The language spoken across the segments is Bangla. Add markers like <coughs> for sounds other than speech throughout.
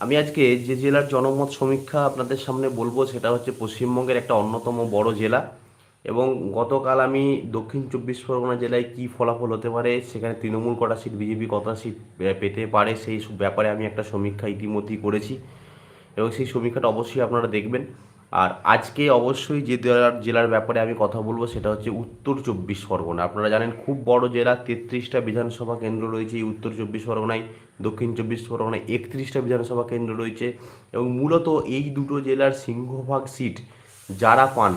আমি আজকে যে জেলার জনমত সমীক্ষা আপনাদের সামনে বলব, সেটা হচ্ছে পশ্চিমবঙ্গের একটা অন্যতম বড় জেলা। এবং গতকাল আমি দক্ষিণ চব্বিশ পরগনা জেলায় কি ফলাফল হতে পারে, সেখানে তৃণমূল কটা সিট, বিজেপি কটা সিট পেতে পারে, সেই ব্যাপারে আমি একটা সমীক্ষা ইতিমধ্যেই করেছি। এবং সেই সমীক্ষাটা অবশ্যই আপনারা দেখবেন। আর আজকে অবশ্যই যে জেলার ব্যাপারে আমি কথা বলব সেটা হচ্ছে উত্তর চব্বিশ পরগনা। আপনারা জানেন খুব বড় জেলা, তেত্রিশটা বিধানসভা কেন্দ্র রয়েছে এই উত্তর চব্বিশ পরগনায়, দক্ষিণ চব্বিশ পরগনায় একত্রিশটা বিধানসভা কেন্দ্র রয়েছে এবং মূলত এই দুটো জেলার সিংহভাগ সিট যারা পান,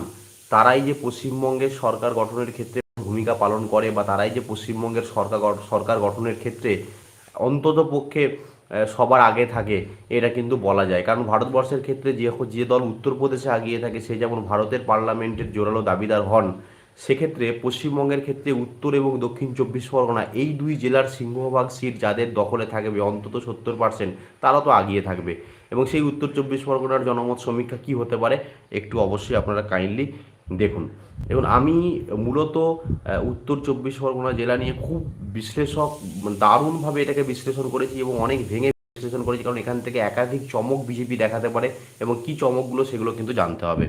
তারাই যে পশ্চিমবঙ্গের সরকার গঠনের ক্ষেত্রে ভূমিকা পালন করে বা তারাই যে পশ্চিমবঙ্গের সরকার সরকার গঠনের ক্ষেত্রে অন্তত পক্ষে সবার আগে থাকে, এটা কিন্তু বলা যায়। কারণ ভারতবর্ষের ক্ষেত্রে যে যে দল উত্তরপ্রদেশে আগিয়ে থাকে, সে যেমন ভারতের পার্লামেন্টের জোরালো দাবিদার হন, সেক্ষেত্রে পশ্চিমবঙ্গের ক্ষেত্রে উত্তর এবং দক্ষিণ চব্বিশ পরগনা এই দুই জেলার সিংহভাগ সিট যাদের দখলে থাকবে, অন্তত সত্তর পার্সেন্ট, তারা তো আগিয়ে থাকবে। এবং সেই উত্তর চব্বিশ পরগনার জনমত সমীক্ষা কি হতে পারে, একটু অবশ্যই আপনারা কাইন্ডলি দেখুন এবং আমি মূলত উত্তর চব্বিশ পরগনা জেলা নিয়ে খুব বিশ্লেষক মানে দারুণভাবে এটাকে বিশ্লেষণ করেছি এবং অনেক ভেঙে বিশ্লেষণ করেছি, কারণ এখান থেকে একাধিক চমক বিজেপি দেখাতে পারে এবং কি চমকগুলো সেগুলো কিন্তু জানতে হবে।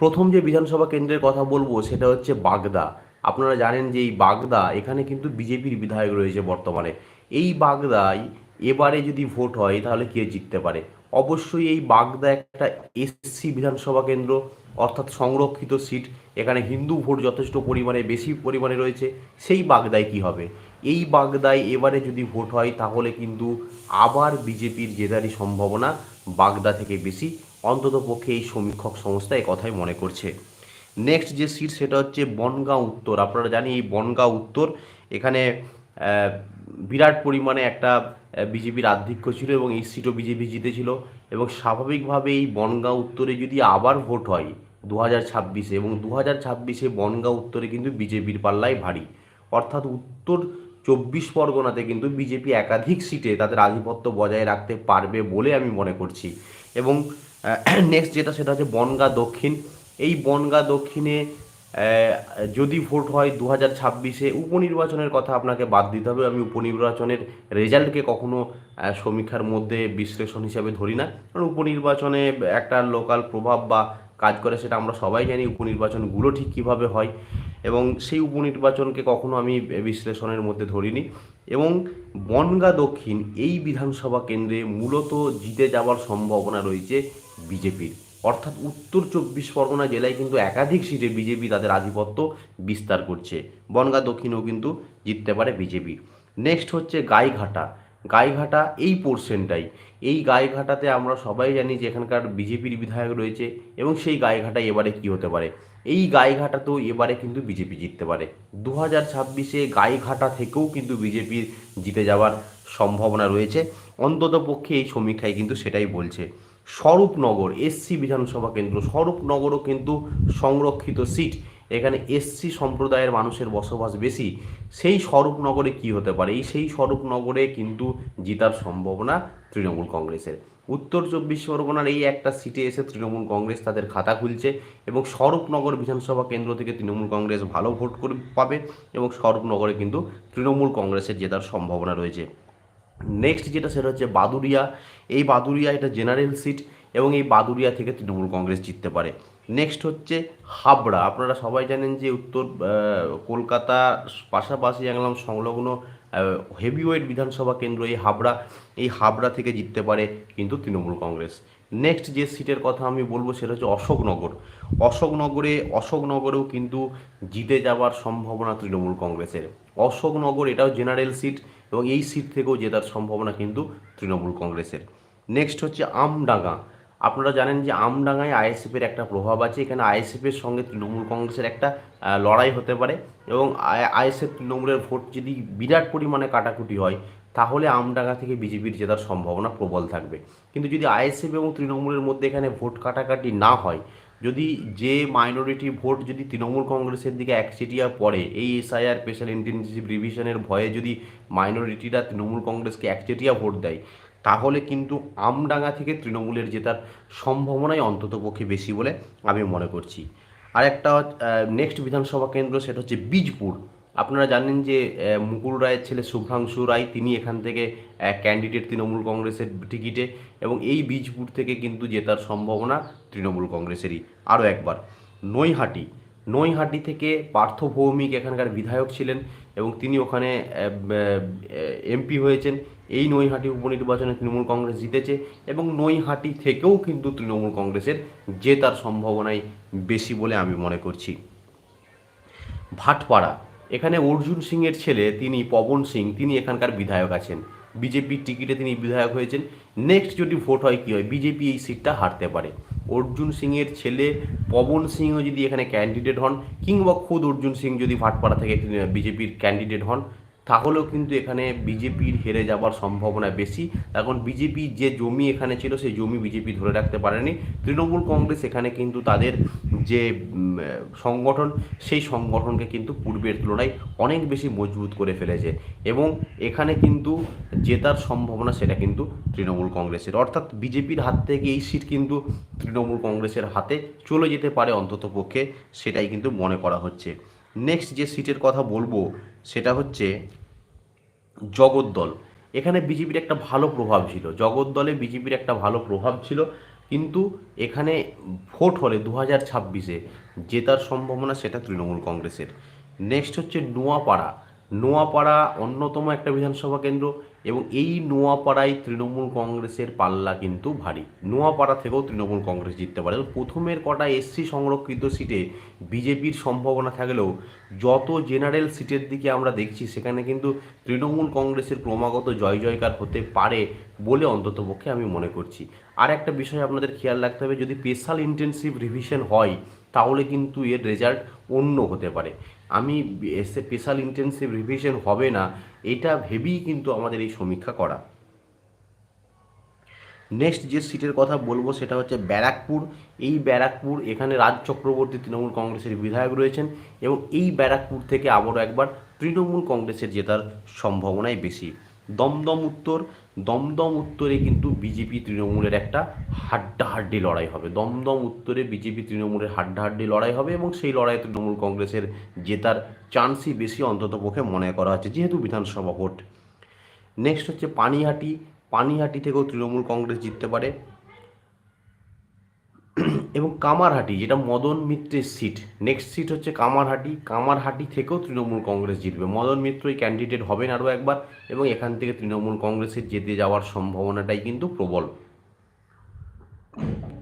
প্রথম যে বিধানসভা কেন্দ্রের কথা বলব, সেটা হচ্ছে বাগদা। আপনারা জানেন যে এই বাগদা, এখানে কিন্তু বিজেপির বিধায়ক রয়েছে বর্তমানে। এই বাগদায় এবারে যদি ভোট হয়, তাহলে কে জিততে পারে? অবশ্যই এই বাগদা একটা এসসি বিধানসভা কেন্দ্র অর্থাৎ সংরক্ষিত সিট, এখানে হিন্দু ভোট যথেষ্ট পরিমাণে, বেশি পরিমাণে রয়েছে, সেই বাগদায় কি হবে? এই বাগদায় এবারে যদি ভোট হয়, তাহলে কিন্তু আবার বিজেপির জেতারই সম্ভাবনা বাগদা থেকে বেশি। অন্তত পক্ষে এই সমীক্ষক সংস্থা কথাই মনে করছে। নেক্সট যে সিট সেটা হচ্ছে বনগাঁ উত্তর। আপনারা জানি এই বনগাঁ উত্তর, এখানে বিরাট পরিমাণে একটা বিজেপির আধিক্য ছিল এবং এই সিটও বিজেপি জিতেছিল। এবং স্বাভাবিকভাবে এই বনগাঁ উত্তরে যদি আবার ভোট হয় দু হাজার ছাব্বিশে, এবং দু হাজার ছাব্বিশে বনগাঁ উত্তরে কিন্তু বিজেপির পাল্লায় ভারী। অর্থাৎ উত্তর চব্বিশ পরগনাতে কিন্তু বিজেপি একাধিক সিটে তাদের আধিপত্য বজায় রাখতে পারবে বলে আমি মনে করছি। এবং নেক্সট <clears throat> যেটা সেটা হচ্ছে বনগাঁ দক্ষিণ। এই বনগাঁ দক্ষিণে যদি ভোট হয় দু হাজার ছাব্বিশে উপনির্বাচনের কথা আপনাকে বাদ দিতে হবে। আমি উপনির্বাচনের রেজাল্টকে কখনো সমীক্ষার মধ্যে বিশ্লেষণ হিসাবে ধরি না। কারণ উপনির্বাচনে একটা লোকাল প্রভাব বা কাজ করে সেটা আমরা সবাই জানি উপনির্বাচনগুলো ঠিক কীভাবে হয়। এবং সেই উপনির্বাচনকে কখনো আমি বিশ্লেষণের মধ্যে ধরিনি। এবং বনগা দক্ষিণ এই বিধানসভা কেন্দ্রে মূলত জিতে যাওয়ার সম্ভাবনা রয়েছে বিজেপির। অর্থাৎ উত্তর চব্বিশ পরগনা জেলায় কিন্তু একাধিক সিটে বিজেপি তাদের আধিপত্য বিস্তার করছে। বনগা, দক্ষিণেও কিন্তু জিততে পারে বিজেপি। নেক্সট হচ্ছে গাইঘাটা। গাইঘাটা এই পোর্শনটাই এই গাইঘাটাতে আমরা সবাই জানি যে এখানকার বিজেপির বিধায়ক রয়েছে এবং সেই গাইঘাটায় এবারে কি হতে পারে। এই গাইঘাটাতেও এবারে কিন্তু বিজেপি জিততে পারে। দু হাজার ছাব্বিশে গাইঘাটা থেকেও কিন্তু বিজেপির জিতে যাওয়ার সম্ভাবনা রয়েছে। অন্তত পক্ষে এই সমীক্ষায় কিন্তু সেটাই বলছে। স্বরূপনগর এসসি বিধানসভা কেন্দ্র। স্বরূপনগরও কিন্তু সংরক্ষিত সিট। এখানে এসসি সম্প্রদায়ের মানুষের বসবাস বেশি। সেই স্বরূপনগরে কি হতে পারে? এই সেই স্বরূপনগরে কিন্তু জিতার সম্ভাবনা তৃণমূল কংগ্রেসের। উত্তর চব্বিশ পরগনার এই একটা সিটে এসে তৃণমূল কংগ্রেস তাদের খাতা খুলছে এবং স্বরূপনগর বিধানসভা কেন্দ্র থেকে তৃণমূল কংগ্রেস ভালো ভোট করে পাবে এবং স্বরূপনগরে কিন্তু তৃণমূল কংগ্রেসের জেতার সম্ভাবনা রয়েছে। নেক্সট যেটা সেটা হচ্ছে বাদুরিয়া এই বাদুরিয়া এটা জেনারেল সিট এবং এই বাদুরিয়া থেকে তৃণমূল কংগ্রেস জিততে পারে। নেক্সট হচ্ছে হাবড়া। আপনারা সবাই জানেন যে উত্তর কলকাতা, পাশাপাশি একদম সংলগ্ন হেভিওয়েট বিধানসভা কেন্দ্র এই হাবড়া। এই হাবড়া থেকে জিততে পারে কিন্তু তৃণমূল কংগ্রেস। নেক্সট যে সিটের কথা আমি বলব সেটা হচ্ছে অশোকনগর। অশোকনগরে, অশোকনগরেও কিন্তু জিতে যাওয়ার সম্ভাবনা তৃণমূল কংগ্রেসের। অশোকনগর এটাও জেনারেল সিট এবং এই সিট থেকেও জেতার সম্ভাবনা কিন্তু তৃণমূল কংগ্রেসের। নেক্সট হচ্ছে আমডাঙ্গা। আপনারা জানেন যে আমডাঙ্গায় আইএসএফের একটা প্রভাব আছে, এখানে আইএসএফের সঙ্গে তৃণমূল কংগ্রেসের একটা লড়াই হতে পারে এবং আইএসএফ তৃণমূলের ভোট যদি বিরাট পরিমাণে কাটাকুটি হয়, তাহলে আমডাঙ্গা থেকে বিজেপির জেতার সম্ভাবনা প্রবল থাকবে। কিন্তু যদি আইএসএফ এবং তৃণমূলের মধ্যে এখানে ভোট কাটাকাটি না হয় যদি যে মাইনরিটি ভোট যদি তৃণমূল কংগ্রেসের দিকে একচেটিয়া পড়ে, এই এসআইআর স্পেশাল ইন্টেনসিভ রিভিশনের ভয়ে যদি মাইনরিটিরা তৃণমূল কংগ্রেসকে একচেটিয়া ভোট দেয়, তাহলে কিন্তু আমডাঙ্গা থেকে তৃণমূলের জেতার সম্ভাবনাই অন্ততপক্ষে বেশি বলে আমি মনে করছি। আর একটা নেক্সট বিধানসভা কেন্দ্র সেটা হচ্ছে বীজপুর। আপনারা জানেন যে মুকুল রায়ের ছেলে শুভ্রাংশু রায় তিনি এখান থেকে ক্যান্ডিডেট তৃণমূল কংগ্রেসের টিকিটে এবং এই বীজপুর থেকে কিন্তু জেতার সম্ভাবনা তৃণমূল কংগ্রেসেরই। আরও একবার, নৈহাটি নৈহাটি থেকে পার্থ ভৌমিক এখানকার বিধায়ক ছিলেন এবং তিনি ওখানে এমপি হয়েছেন। এই নৈহাটি উপনির্বাচনে তৃণমূল কংগ্রেস জিতেছে এবং নৈহাটি থেকেও কিন্তু তৃণমূল কংগ্রেসের জেতার সম্ভাবনাই বেশি বলে আমি মনে করছি। ভাটপাড়া এখানে অর্জুন সিংয়ের ছেলে, তিনি পবন সিং, তিনি এখানকার বিধায়ক আছেন। বিজেপির টিকিটে তিনি বিধায়ক হয়েছেন। নেক্সট যদি ভোট হয়, কী হয়? বিজেপি এই সিটটা হারতে পারে। অর্জুন সিংয়ের ছেলে, পবন সিংও যদি এখানে ক্যান্ডিডেট হন, কিংবা খুদ অর্জুন সিং যদি ভাটপাড়া থেকে বিজেপির ক্যান্ডিডেট হন, তাহলেও কিন্তু এখানে বিজেপির হেরে যাওয়ার সম্ভাবনা বেশি। এখন বিজেপি যে জমি এখানে ছিল, সেই জমি বিজেপি ধরে রাখতে পারেনি। তৃণমূল কংগ্রেস এখানে কিন্তু তাদের যে সংগঠন, সেই সংগঠনকে কিন্তু পূর্বের তুলনায় অনেক বেশি মজবুত করে ফেলেছে। এবং এখানে কিন্তু জেতার সম্ভাবনা সেটা কিন্তু তৃণমূল কংগ্রেসের। অর্থাৎ বিজেপির হাত থেকে এই সিট কিন্তু তৃণমূল কংগ্রেসের হাতে চলে যেতে পারে অন্তত পক্ষে, সেটাই কিন্তু মনে করা হচ্ছে। নেক্সট যে সিটের কথা বলব, সেটা হচ্ছে জগদ্দল। এখানে বিজেপির একটা ভালো প্রভাব ছিল। জগদ্দলে বিজেপির একটা ভালো প্রভাব ছিল। কিন্তু এখানে ভোট হলে দু হাজার ছাব্বিশে জেতার সম্ভাবনা সেটা তৃণমূল কংগ্রেসের। নেক্সট হচ্ছে নোয়াপাড়া। নোয়াপাড়া অন্যতম একটা বিধানসভা কেন্দ্র। এবং এই নোয়াপাড়ায় তৃণমূল কংগ্রেসের পাল্লা কিন্তু ভারী। নোয়াপাড়া থেকেও তৃণমূল কংগ্রেস জিততে পারে। প্রথমের কটা এসসি সংরক্ষিত সিটে বিজেপির সম্ভাবনা থাকলেও যত জেনারেল সিটের দিকে আমরা দেখছি, সেখানে কিন্তু তৃণমূল কংগ্রেসের ক্রমাগত জয় জয়কার হতে পারে বলে অন্ততপক্ষে আমি মনে করছি। আর একটা বিষয় আপনাদের খেয়াল রাখতে হবে, যদি স্পেশাল ইন্টেন্সিভ রিভিশন হয়, তাহলে কিন্তু এর রেজাল্ট অন্য হতে পারে। আমি এসে স্পেশাল ইন্টেন্সিভ রিভিশন হবে না, এটা ভেবেই কিন্তু আমাদের এই সমীক্ষা করা। নেক্সট যে সিটের কথা বলব সেটা হচ্ছে ব্যারাকপুর। এই ব্যারাকপুর, এখানে রাজ চক্রবর্তী তৃণমূল কংগ্রেসের বিধায়ক রয়েছেন এবং এই ব্যারাকপুর থেকে আবারও একবার তৃণমূল কংগ্রেসের জেতার সম্ভাবনাই বেশি। দমদম উত্তর দমদম উত্তরে কিন্তু বিজেপি তৃণমূলের একটা হাড্ডাহাড্ডি লড়াই হবে। দমদম উত্তরে বিজেপি তৃণমূলের হাড্ডাহাড্ডি লড়াই হবে এবং সেই লড়াই তৃণমূল কংগ্রেসের জেতার চান্সই বেশি অন্তত পক্ষে মনে করা হচ্ছে, যেহেতু বিধানসভা ভোট। নেক্সট হচ্ছে পানিহাটি। পানিহাটি থেকেও তৃণমূল কংগ্রেস জিততে পারে। <clears throat> এবং কামারহাটি, যেটা মদন মিত্রের সিট নেক্সট সিট হচ্ছে কামারহাটি। কামারহাটি থেকেও তৃণমূল কংগ্রেস জিতবে। মদন মিত্রই ক্যান্ডিডেট হবেন আরও একবার এবং এখান থেকে তৃণমূল কংগ্রেসের জিতে যাওয়ার সম্ভাবনাটাই কিন্তু প্রবল।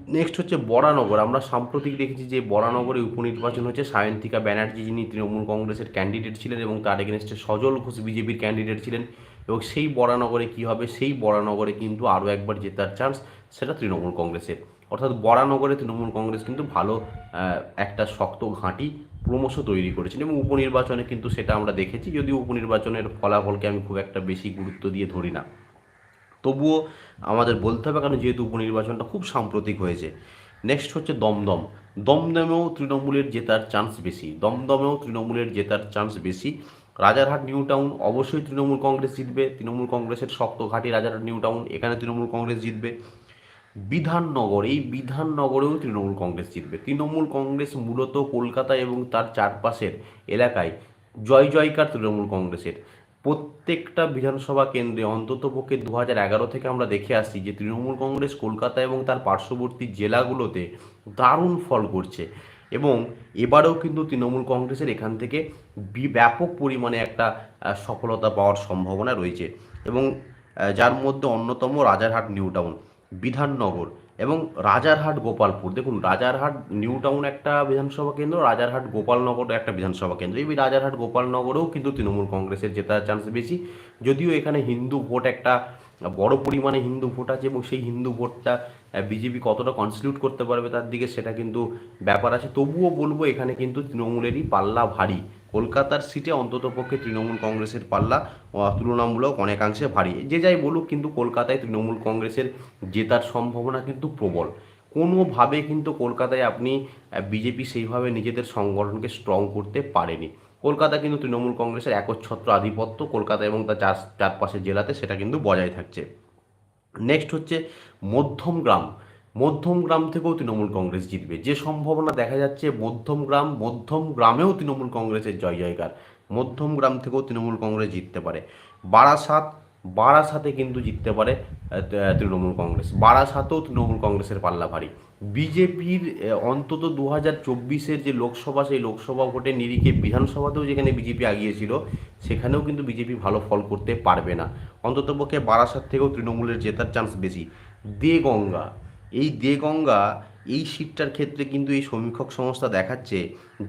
নেক্সট হচ্ছে বরানগর। আমরা সাম্প্রতিক দেখেছি যে বরানগরে উপনির্বাচন হচ্ছে। সায়ন্তিকা ব্যানার্জি যিনি তৃণমূল কংগ্রেসের ক্যান্ডিডেট ছিলেন এবং তার এগেনস্টে সজল ঘোষ বিজেপির ক্যান্ডিডেট ছিলেন। এবং সেই বরানগরে কী হবে? সেই বরানগরে কিন্তু আরও একবার জেতার চান্স সেটা তৃণমূল কংগ্রেসের। অর্থাৎ বরানগরে তৃণমূল কংগ্রেস কিন্তু ভালো একটা শক্ত ঘাঁটি ক্রমশ তৈরি করেছেন এবং উপনির্বাচনে কিন্তু সেটা আমরা দেখেছি, যদিও উপনির্বাচনের ফলাফলকে আমি খুব একটা বেশি গুরুত্ব দিয়ে ধরি না। তবুও আমাদের বলতে হবে, কারণ যেহেতু উপনির্বাচনটা খুব সাম্প্রতিক হয়েছে। নেক্সট হচ্ছে দমদম। দমদমেও তৃণমূলের জেতার চান্স বেশি। দমদমেও তৃণমূলের জেতার চান্স বেশি। রাজারহাট নিউ টাউন অবশ্যই তৃণমূল কংগ্রেস জিতবে। তৃণমূল কংগ্রেসের শক্ত ঘাঁটি রাজারহাট নিউ টাউন, এখানে তৃণমূল কংগ্রেস জিতবে। বিধাননগর, এই বিধাননগরেও তৃণমূল কংগ্রেস জিতবে। তৃণমূল কংগ্রেস মূলত কলকাতা এবং তার চারপাশের এলাকায় জয় জয়কার তৃণমূল কংগ্রেসের। প্রত্যেকটা বিধানসভা কেন্দ্রে অন্তত পক্ষে দু হাজার এগারো থেকে আমরা দেখে আসছি যে তৃণমূল কংগ্রেস কলকাতা এবং তার পার্শ্ববর্তী জেলাগুলোতে দারুণ ফল করছে এবং এবারেও কিন্তু তৃণমূল কংগ্রেসের এখান থেকে ব্যাপক পরিমাণে একটা সফলতা পাওয়ার সম্ভাবনা রয়েছে এবং যার মধ্যে অন্যতম রাজারহাট নিউ টাউন। বিধাননগর এবং রাজারহাট গোপালপুর। দেখুন, রাজারহাট নিউ টাউন একটা বিধানসভা কেন্দ্র, রাজারহাট গোপালনগর একটা বিধানসভা কেন্দ্র। এই রাজারহাট গোপালনগরেও কিন্তু তৃণমূল কংগ্রেসের জেতার চান্স বেশি। যদিও এখানে হিন্দু ভোট একটা বড় পরিমাণে হিন্দু ভোট আছে এবং সেই হিন্দু ভোটটা বিজেপি কতটা কনস্টিটিউট করতে পারবে তার দিকে সেটা কিন্তু ব্যাপার আছে। তবুও বলব এখানে কিন্তু তৃণমূলেরই পাল্লা ভারী। কলকাতার সিটে অন্তত পক্ষে তৃণমূল কংগ্রেসের পাল্লা তুলনামূলক অনেকাংশে ভারী। যে যাই বলুক, কিন্তু কলকাতায় তৃণমূল কংগ্রেসের জেতার সম্ভাবনা কিন্তু প্রবল। কোনোভাবে কিন্তু কলকাতায় আপনি বিজেপি সেইভাবে নিজেদের সংগঠনকে স্ট্রং করতে পারেনি। কলকাতা কিন্তু তৃণমূল কংগ্রেসের একচ্ছত্র আধিপত্য, কলকাতা এবং তার চার, চারপাশের জেলাতে সেটা কিন্তু বজায় থাকছে। নেক্সট হচ্ছে মধ্যমগ্রাম মধ্যমগ্রাম থেকেও তৃণমূল কংগ্রেস জিতবে। যে সম্ভাবনা দেখা যাচ্ছে মধ্যমগ্রাম মধ্যমগ্রামেও তৃণমূল কংগ্রেসের জয় জয়কার। মধ্যমগ্রাম থেকেও তৃণমূল কংগ্রেস জিততে পারে। বারাসাত, বারাসাতে কিন্তু জিততে পারে তৃণমূল কংগ্রেস। বারাসাতেও তৃণমূল কংগ্রেসের পাল্লা ভারী। বিজেপির অন্তত দু হাজার চব্বিশের যে লোকসভা, সেই লোকসভা ভোটে নিরিখে বিধানসভাতেও যেখানে বিজেপি আগিয়েছিল, সেখানেও কিন্তু বিজেপি ভালো ফল করতে পারবে না। অন্ততপক্ষে বারাসাত থেকেও তৃণমূলের জেতার চান্স বেশি। দেগঙ্গা এই দে গঙ্গা এই সিটটার ক্ষেত্রে কিন্তু এই সমীক্ষক সংস্থা দেখাচ্ছে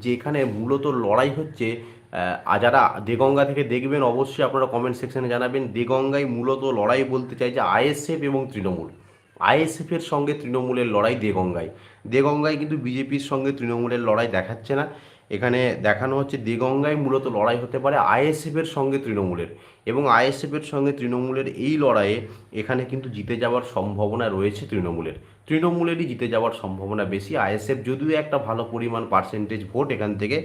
যে এখানে মূলত লড়াই হচ্ছে যারা দেগঙ্গা থেকে দেখবেন অবশ্যই আপনারা কমেন্ট সেকশনে জানাবেন। দেগঙ্গায় মূলত লড়াই বলতে চাই যে আইএসএফ এবং তৃণমূল। আইএসএফের সঙ্গে তৃণমূলের লড়াই দেগঙ্গায় দেগঙ্গায় কিন্তু বিজেপির সঙ্গে তৃণমূলের লড়াই দেখাচ্ছে না। এখানে দেখানো হচ্ছে দিগঙ্গায় মূলত লড়াই হতে পারে আইএসএফের সঙ্গে তৃণমূলের। এবং আইএসএফের সঙ্গে তৃণমূলের এই লড়াইয়ে এখানে কিন্তু জিতে যাওয়ার সম্ভাবনা রয়েছে তৃণমূলের। তৃণমূলেরই জিতে যাওয়ার সম্ভাবনা বেশি। আইএসএফ যদিও একটা ভালো পরিমাণ পার্সেন্টেজ ভোট এখান থেকে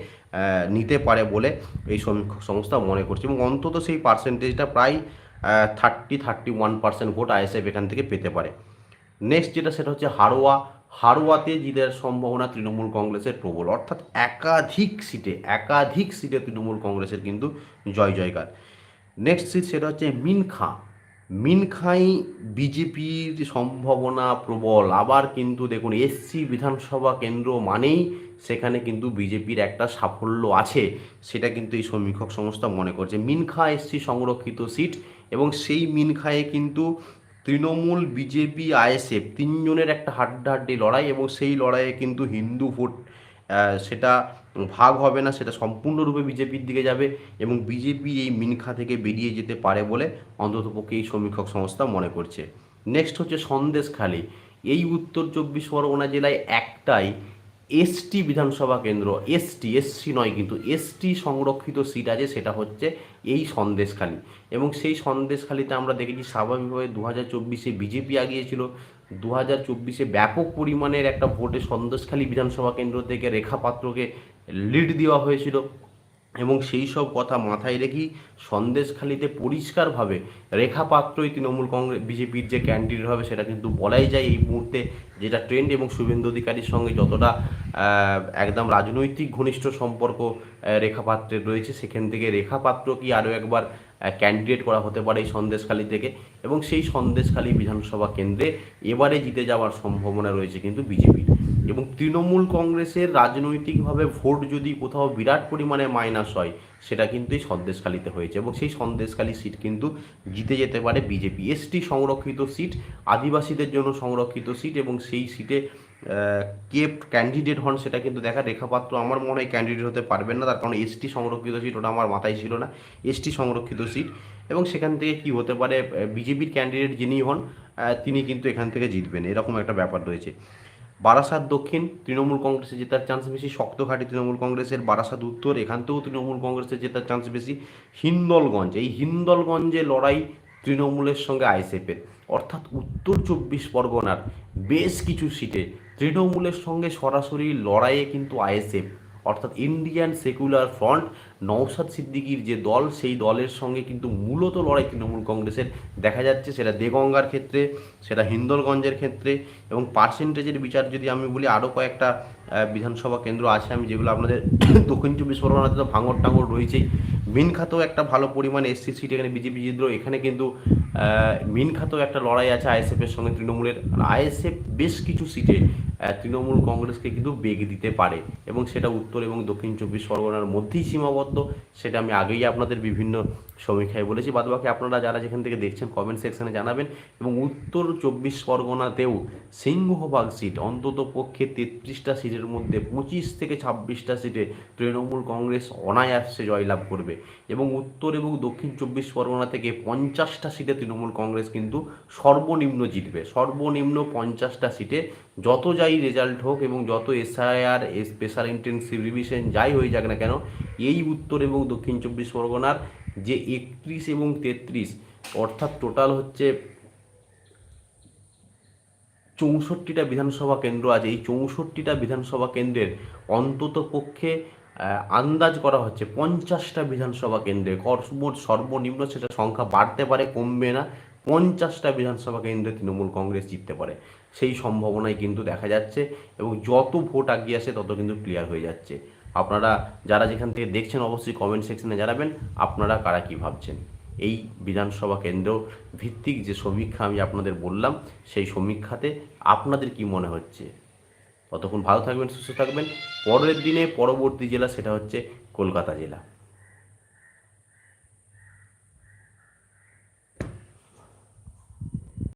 নিতে পারে বলে এই সমীক্ষক সংস্থা মনে করছে। এবং অন্তত সেই পার্সেন্টেজটা প্রায় thirty thirty one percent vote ISF এখান থেকে পেতে পারে। নেক্সট যেটা সেটা হচ্ছে হারোয়া হারোয়াতে জিতার সম্ভাবনা তৃণমূল কংগ্রেসের প্রবল, অর্থাৎ একাধিক সিটে একাধিক সিটে তৃণমূল কংগ্রেসের কিন্তু জয় জয়কার। নেক্সট সিট সেটা হচ্ছে মিনখা। মিনখাই বিজেপির সম্ভাবনা প্রবল, আবার কিন্তু দেখুন এসসি বিধানসভা কেন্দ্র মানেই সেখানে কিন্তু বিজেপির একটা সাফল্য আছে, সেটা কিন্তু এই সমীক্ষক সংস্থা মনে করছে। মিনখা এসসি সংরক্ষিত সিট এবং সেই মিনখায়ে কিন্তু তৃণমূল, বিজেপি, আইএসএফ তিনজনের একটা হাড্ডাহাড্ডি লড়াই এবং সেই লড়াইয়ে কিন্তু হিন্দু ভোট সেটা ভাগ হবে না, সেটা সম্পূর্ণরূপে বিজেপির দিকে যাবে এবং বিজেপি এই মিনখা থেকে বেরিয়ে যেতে পারে বলে অন্ততপক্ষে এই সমীক্ষক সংস্থা মনে করছে। নেক্সট হচ্ছে সন্দেশখালী এই উত্তর চব্বিশ পরগনা জেলায় একটাই এসটি বিধানসভা কেন্দ্র, এসটি, এসসি নয় কিন্তু এসটি সংরক্ষিত সিট আছে, সেটা হচ্ছে এই সন্দেশখালী। এবং সেই সন্দেশখালীতে আমরা দেখেছি স্বাভাবিকভাবে দু হাজার চব্বিশে বিজেপি আগিয়েছিল দু হাজার চব্বিশে ব্যাপক পরিমাণের একটা ভোটে সন্দেশখালী বিধানসভা কেন্দ্র থেকে রেখা পাত্রকে লিড দেওয়া হয়েছিল। এবং সেই সব কথা মাথায় রেখেই সন্দেশখালিতে পরিষ্কারভাবে রেখা পাত্রই তৃণমূল কংগ্রেস বিজেপির যে ক্যান্ডিডেট হবে সেটা কিন্তু বলাই যায় এই মুহূর্তে যেটা ট্রেন্ড এবং শুভেন্দু অধিকারীর সঙ্গে যতটা একদম রাজনৈতিক ঘনিষ্ঠ সম্পর্ক রেখা পাত্রের রয়েছে সেখান থেকে রেখা পাত্র কি আরও একবার ক্যান্ডিডেট করা হতে পারে এই সন্দেশখালী থেকে এবং সেই সন্দেশখালী বিধানসভা কেন্দ্রে এবারে জিতে যাওয়ার সম্ভাবনা রয়েছে কিন্তু বিজেপির। এবং তৃণমূল কংগ্রেসের রাজনৈতিকভাবে ভোট যদি কোথাও বিরাট পরিমাণে মাইনাস হয়, সেটা কিন্তু এই সন্দেশখালিতে হয়েছে এবং সেই সন্দেশখালী সিট কিন্তু জিতে যেতে পারে বিজেপি এসটি সংরক্ষিত সিট আদিবাসীদের জন্য সংরক্ষিত সিট এবং সেই সিটে কে ক্যান্ডিডেট হন সেটা কিন্তু দেখা রেখাপাত্র আমার মনে হয় ক্যান্ডিডেট হতে পারবেন না, তার কারণ এসটি সংরক্ষিত সিট ওটা আমার মাথায় ছিল না। এসটি সংরক্ষিত সিট এবং সেখান থেকে কি হতে পারে বিজেপির ক্যান্ডিডেট যিনি হন তিনি কিন্তু এখান থেকে জিতবেন, এরকম একটা ব্যাপার রয়েছে। বারাসাত দক্ষিণ তৃণমূল কংগ্রেসে জেতার চান্স বেশি, শক্তঘাটি তৃণমূল কংগ্রেসের বারাসাত উত্তর, এখান থেকেও তৃণমূল কংগ্রেসে জেতার চান্স বেশি, হিন্দলগঞ্জ। এই হিন্দলগঞ্জে লড়াই তৃণমূলের সঙ্গে আইএসএফের অর্থাৎ উত্তর চব্বিশ পরগনার বেশ কিছু সিটে তৃণমূলের সঙ্গে সরাসরি লড়াইয়ে কিন্তু আইএসএফ অর্থাৎ ইন্ডিয়ান সেকুলার ফ্রন্ট নওশাদ সিদ্দিকির যে দল, সেই দলের সঙ্গে কিন্তু মূলত লড়াই তৃণমূল কংগ্রেসের। দেখা যাচ্ছে সেটা দেগঙ্গার ক্ষেত্রে, সেটা হিন্দলগঞ্জের ক্ষেত্রে এবং পার্সেন্টেজের বিচার যদি আমি বলি আরও কয়েকটা বিধানসভা কেন্দ্র আছে আমি যেগুলো আপনাদের <coughs> দক্ষিণ চব্বিশ পরগনাতে তো ভাঙর টাঙর রয়েছেই। মিনখাতেও একটা ভালো পরিমাণ এসসি সিট এখানে বিজেপি জিতল। এখানে কিন্তু মিনখাতেও একটা লড়াই আছে আইএসএফের সঙ্গে তৃণমূলের। আইএসএফ বেশ কিছু সিটে তৃণমূল কংগ্রেসকে কিন্তু বেগ দিতে পারে এবং সেটা উত্তর এবং দক্ষিণ চব্বিশ পরগনার মধ্যেই সীমাবদ্ধ, সেটা আমি আগেই আপনাদের বিভিন্ন সমীক্ষায় বলেছি। বাদবাকি আপনারা যারা যেখান থেকে দেখছেন কমেন্ট সেকশনে জানাবেন এবং উত্তর চব্বিশ পরগনাতেও সিংহভাগ সিট অন্তত পক্ষে তেত্রিশটা সিটের মধ্যে পঁচিশ থেকে ছাব্বিশটা সিটে তৃণমূল কংগ্রেস অনায়াসে জয়লাভ করবে। এবং উত্তর এবং দক্ষিণ চব্বিশ পরগনা থেকে পঞ্চাশটা সিটে তৃণমূল কংগ্রেস কিন্তু সর্বনিম্ন জিতবে। সর্বনিম্ন পঞ্চাশটা সিটে যত যাই রেজাল্ট হোক এবং যত এসআইআর স্পেশাল ইন্টেন্সিভ রিভিশন যাই হয়ে যাক না কেন, এই উত্তর এবং দক্ষিণ চব্বিশ পরগনার যে একত্রিশ এবং তেত্রিশ, অর্থাৎ টোটাল হচ্ছে চৌষট্টিটা বিধানসভা কেন্দ্র আছে। এই চৌষট্টিটা বিধানসভা কেন্দ্রের অন্তত পক্ষে আন্দাজ করা হচ্ছে পঞ্চাশটা বিধানসভা কেন্দ্রে। কর্মোট সর্বনিম্ন সেটা সংখ্যা বাড়তে পারে, কমবে না। পঞ্চাশটা বিধানসভা কেন্দ্রে তৃণমূল কংগ্রেস জিততে পারে। সেই সম্ভাবনাই কিন্তু দেখা যাচ্ছে এবং যত ভোট আগিয়ে আসে তত কিন্তু ক্লিয়ার হয়ে যাচ্ছে। আপনারা যারা যেখান থেকে দেখছেন অবশ্যই কমেন্ট সেকশনে জানাবেন, আপনারা কারা কি ভাবছেন? এই বিধানসভা কেন্দ্র ভিত্তিক যে সমীক্ষা আমি আপনাদের বললাম, সেই সমীক্ষাতে আপনাদের কি মনে হচ্ছে? ততক্ষণ ভালো থাকবেন সুস্থ থাকবেন। পরের দিনে পরবর্তী জেলা সেটা হচ্ছে কলকাতা জেলা।